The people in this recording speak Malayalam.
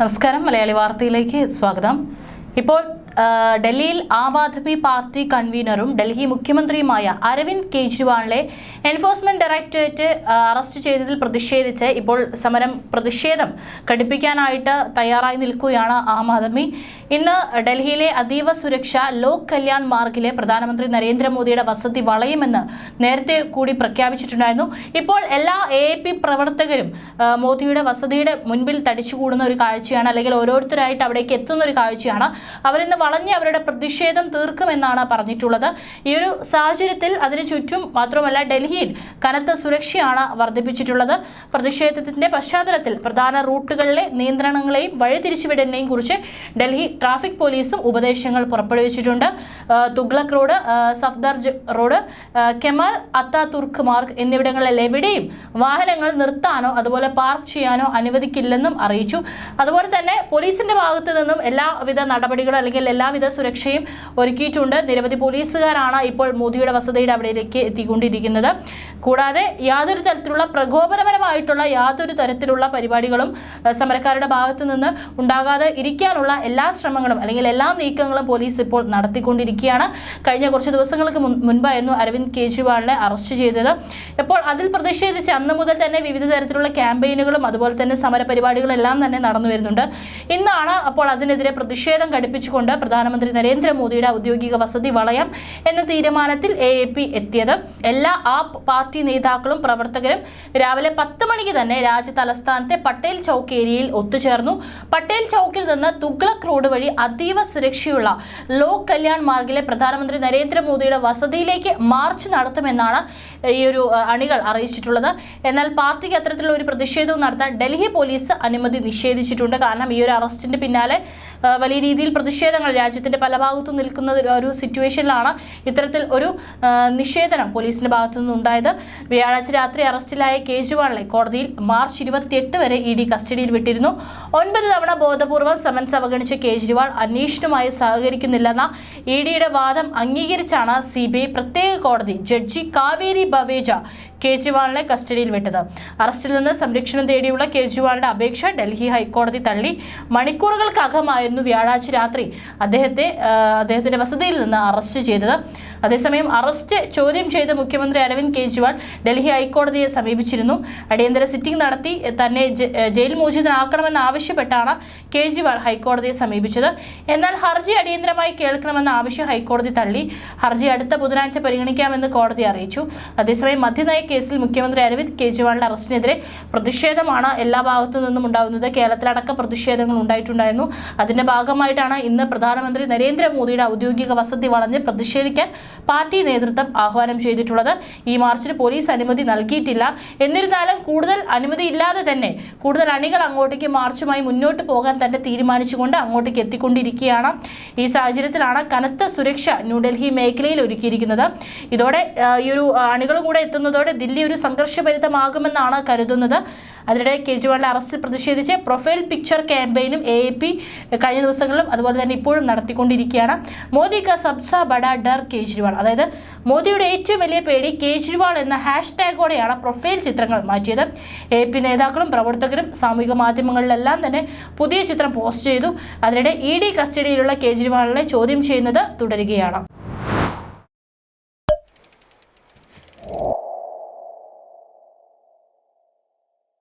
നമസ്കാരം. മലയാളി വാർത്തയിലേക്ക് സ്വാഗതം. ഇപ്പോൾ ഡൽഹിയിൽ ആം ആദ്മി പാർട്ടി കൺവീനറും ഡൽഹി മുഖ്യമന്ത്രിയുമായ അരവിന്ദ് കെജ്രിവാളിനെ എൻഫോഴ്സ്മെന്റ് ഡയറക്ടറേറ്റ് അറസ്റ്റ് ചെയ്തതിൽ പ്രതിഷേധിച്ച് ഇപ്പോൾ സമരം പ്രതിഷേധം ഘടിപ്പിക്കാനായിട്ട് തയ്യാറായി നിൽക്കുകയാണ് ആം ആദ്മി. ഇന്ന് ഡൽഹിയിലെ അതീവ സുരക്ഷ ലോക് കല്യാൺ മാർഗിലെ പ്രധാനമന്ത്രി നരേന്ദ്രമോദിയുടെ വസതി വളയുമെന്ന് നേരത്തെ കൂടി പ്രഖ്യാപിച്ചിട്ടുണ്ടായിരുന്നു. ഇപ്പോൾ എല്ലാ എ പ്രവർത്തകരും മോദിയുടെ വസതിയുടെ മുൻപിൽ തടിച്ചുകൂടുന്ന ഒരു കാഴ്ചയാണ് അല്ലെങ്കിൽ ഓരോരുത്തരായിട്ട് അവിടേക്ക് എത്തുന്ന ഒരു കാഴ്ചയാണ്. അവരിന്ന് വളഞ്ഞ് അവരുടെ പ്രതിഷേധം തീർക്കുമെന്നാണ് പറഞ്ഞിട്ടുള്ളത്. ഈ ഒരു സാഹചര്യത്തിൽ അതിനു ചുറ്റും മാത്രമല്ല ഡൽഹിയിൽ കനത്ത സുരക്ഷയാണ് വർദ്ധിപ്പിച്ചിട്ടുള്ളത്. പ്രതിഷേധത്തിന്റെ പശ്ചാത്തലത്തിൽ പ്രധാന റൂട്ടുകളിലെ നിയന്ത്രണങ്ങളെയും വഴിതിരിച്ചുവിടലിനെയും കുറിച്ച് ഡൽഹി ട്രാഫിക് പോലീസും ഉപദേശങ്ങൾ പുറപ്പെടുവിച്ചിട്ടുണ്ട്. തുഗ്ലക് റോഡ് സഫ്ദർ സഫ്ദർജ് റോഡ് കെമാൽ അത്താതുർക്ക് മാർഗ് എന്നിവിടങ്ങളിൽ എവിടെയും വാഹനങ്ങൾ നിർത്താനോ അതുപോലെ പാർക്ക് ചെയ്യാനോ അനുവദിക്കില്ലെന്നും അറിയിച്ചു. അതുപോലെ തന്നെ പോലീസിന്റെ ഭാഗത്തു നിന്നും എല്ലാവിധ നടപടികളും അല്ലെങ്കിൽ എല്ലാവിധ സുരക്ഷയും ഒരുക്കിയിട്ടുണ്ട്. നിരവധി പോലീസുകാരാണ് ഇപ്പോൾ മോദിയുടെ വസതിയുടെ അവിടേക്ക് എത്തിക്കൊണ്ടിരിക്കുന്നത്. കൂടാതെ യാതൊരു തരത്തിലുള്ള പ്രകോപനപരമായിട്ടുള്ള യാതൊരു തരത്തിലുള്ള പരിപാടികളും സമരക്കാരുടെ ഭാഗത്തു നിന്ന് ഉണ്ടാകാതെ ഇരിക്കാനുള്ള എല്ലാ ശ്രമങ്ങളും അല്ലെങ്കിൽ എല്ലാ നീക്കങ്ങളും പോലീസ് ഇപ്പോൾ നടത്തിക്കൊണ്ടിരിക്കുകയാണ്. കഴിഞ്ഞ കുറച്ച് ദിവസങ്ങൾക്ക് മുൻപായിരുന്നു അരവിന്ദ് കെജ്രിവാളിനെ അറസ്റ്റ് ചെയ്തത്. ഇപ്പോൾ അതിൽ പ്രതിഷേധിച്ച് അന്ന് മുതൽ തന്നെ വിവിധ തരത്തിലുള്ള ക്യാമ്പയിനുകളും അതുപോലെ തന്നെ സമര പരിപാടികളും എല്ലാം തന്നെ നടന്നു വരുന്നുണ്ട്. ഇന്നാണ് അപ്പോൾ അതിനെതിരെ പ്രതിഷേധം ഘടിപ്പിച്ചുകൊണ്ട് പ്രധാനമന്ത്രി നരേന്ദ്രമോദിയുടെ ഔദ്യോഗിക വസതി വളയം എന്ന തീരുമാനത്തിൽ എ എ പി എത്തിയത്. എല്ലാ ആപ്പ് പാർട്ടി നേതാക്കളും പ്രവർത്തകരും രാവിലെ പത്ത് മണിക്ക് തന്നെ രാജ്യ തലസ്ഥാനത്തെ പട്ടേൽ ചൗക്ക് ഏരിയയിൽ ഒത്തുചേർന്നു. പട്ടേൽ ചൗക്കിൽ നിന്ന് തുഗ്ലക് റോഡ് വഴി അതീവ സുരക്ഷയുള്ള ലോക് കല്യാൺ മാർഗിലെ പ്രധാനമന്ത്രി നരേന്ദ്രമോദിയുടെ വസതിയിലേക്ക് മാർച്ച് നടത്തുമെന്നാണ് ഈ ഒരു അണികൾ അറിയിച്ചിട്ടുള്ളത്. എന്നാൽ പാർട്ടിക്ക് അത്തരത്തിലുള്ള ഒരു പ്രതിഷേധവും നടത്താൻ ഡൽഹി പോലീസ് അനുമതി നിഷേധിച്ചിട്ടുണ്ട്. കാരണം ഈ ഒരു അറസ്റ്റിന്റെ പിന്നാലെ വലിയ രീതിയിൽ പ്രതിഷേധങ്ങൾ രാജ്യത്തിന്റെ പല ഭാഗത്തും നിൽക്കുന്ന ഒരു- സിറ്റുവേഷനിലാണ് ഇത്തരത്തിൽ ഒരു നിഷേധനം പോലീസിന്റെ ഭാഗത്തു നിന്നുണ്ടായത്. വ്യാഴാഴ്ച രാത്രി അറസ്റ്റിലായ കേജ്രിവാളിനെ കോടതിയിൽ മാർച്ച് ഇരുപത്തിയെട്ട് വരെ ഇ ഡി കസ്റ്റഡിയിൽ വിട്ടിരുന്നു. ഒൻപത് തവണ ബോധപൂർവം സമൻസ് അവഗണിച്ച കേജ്രിവാൾ അന്വേഷണവുമായി സഹകരിക്കുന്നില്ലെന്ന ഇ ഡിയുടെ വാദം അംഗീകരിച്ചാണ് സി പ്രത്യേക കോടതി ജഡ്ജി കാവേരി ബവേജ കേജ്രിവാളിനെ കസ്റ്റഡിയിൽ വിട്ടത്. അറസ്റ്റിൽ നിന്ന് സംരക്ഷണം തേടിയുള്ള കേജ്രിവാളിന്റെ അപേക്ഷ ഡൽഹി ഹൈക്കോടതി തള്ളി. മണിക്കൂറുകൾക്കകമായിരുന്നു വ്യാഴാഴ്ച രാത്രി അദ്ദേഹത്തെ അദ്ദേഹത്തിന്റെ വസതിയിൽ നിന്ന് അറസ്റ്റ് ചെയ്തത്. അതേസമയം അറസ്റ്റ് ചോദ്യം ചെയ്ത മുഖ്യമന്ത്രി അരവിന്ദ് കെജ്രിവാൾ ഡൽഹി ഹൈക്കോടതിയെ സമീപിച്ചിരുന്നു. അടിയന്തര സിറ്റിംഗ് നടത്തി തന്നെ ജയിൽ മോചിതനാക്കണമെന്ന് ആവശ്യപ്പെട്ടാണ് കേജ്രിവാൾ ഹൈക്കോടതിയെ സമീപിച്ചത്. എന്നാൽ ഹർജി അടിയന്തരമായി കേൾക്കണമെന്ന ആവശ്യം ഹൈക്കോടതി തള്ളി. ഹർജി അടുത്ത ബുധനാഴ്ച പരിഗണിക്കാമെന്ന് കോടതി അറിയിച്ചു. അതേസമയം മദ്യനയ കേസിൽ മുഖ്യമന്ത്രി അരവിന്ദ് കെജ്രിവാളിന്റെ അറസ്റ്റിനെതിരെ പ്രതിഷേധമാണ് എല്ലാ ഭാഗത്തു നിന്നും ഉണ്ടാകുന്നത്. കേരളത്തിലടക്കം പ്രതിഷേധങ്ങൾ ഉണ്ടായിട്ടുണ്ടായിരുന്നു. അതിന്റെ ഭാഗമായിട്ടാണ് ഇന്ന് പ്രധാനമന്ത്രി നരേന്ദ്രമോദിയുടെ ഔദ്യോഗിക വസതി വളഞ്ഞ് പ്രതിഷേധിക്കാൻ പാർട്ടി നേതൃത്വം ആഹ്വാനം ചെയ്തിട്ടുള്ളത്. ഈ മാർച്ചിന് പോലീസ് അനുമതി നൽകിയിട്ടില്ല. എന്നിരുന്നാലും കൂടുതൽ അനുമതി ഇല്ലാതെ തന്നെ കൂടുതൽ അണികൾ അങ്ങോട്ടേക്ക് മാർച്ചുമായി മുന്നോട്ട് പോകാൻ തന്നെ തീരുമാനിച്ചുകൊണ്ട് അങ്ങോട്ടേക്ക് എത്തിക്കൊണ്ടിരിക്കുകയാണ്. ഈ സാഹചര്യത്തിലാണ് കനത്ത സുരക്ഷ ന്യൂഡൽഹി മേഖലയിൽ ഒരുക്കിയിരിക്കുന്നത്. ഇതോടെ ഈ ഒരു അണികളും കൂടെ എത്തുന്നതോടെ ദില്ലി ഒരു സംഘർഷഭരിതമാകുമെന്നാണ് കരുതുന്നത്. അതിനിടെ കേജ്രിവാളിന്റെ അറസ്റ്റിൽ പ്രതിഷേധിച്ച് പ്രൊഫൈൽ പിക്ചർ ക്യാമ്പയിനും എ പി കഴിഞ്ഞ ദിവസങ്ങളിലും അതുപോലെ തന്നെ ഇപ്പോഴും നടത്തിക്കൊണ്ടിരിക്കുകയാണ്. മോദി ക സബ്സ ബഡ ഡർ കേജ്രിവാൾ. അതായത് മോദിയുടെ ഏറ്റവും വലിയ പേടി കേജ്രിവാൾ എന്ന ഹാഷ് ടാഗോടെയാണ് പ്രൊഫൈൽ ചിത്രങ്ങൾ മാറ്റിയത്. എ പി നേതാക്കളും പ്രവർത്തകരും സാമൂഹിക മാധ്യമങ്ങളിലെല്ലാം തന്നെ പുതിയ ചിത്രം പോസ്റ്റ് ചെയ്തു. അതിനിടെ ഇ ഡി കസ്റ്റഡിയിലുള്ള കേജ്രിവാളിനെ ചോദ്യം ചെയ്യുന്നത് തുടരുകയാണ്.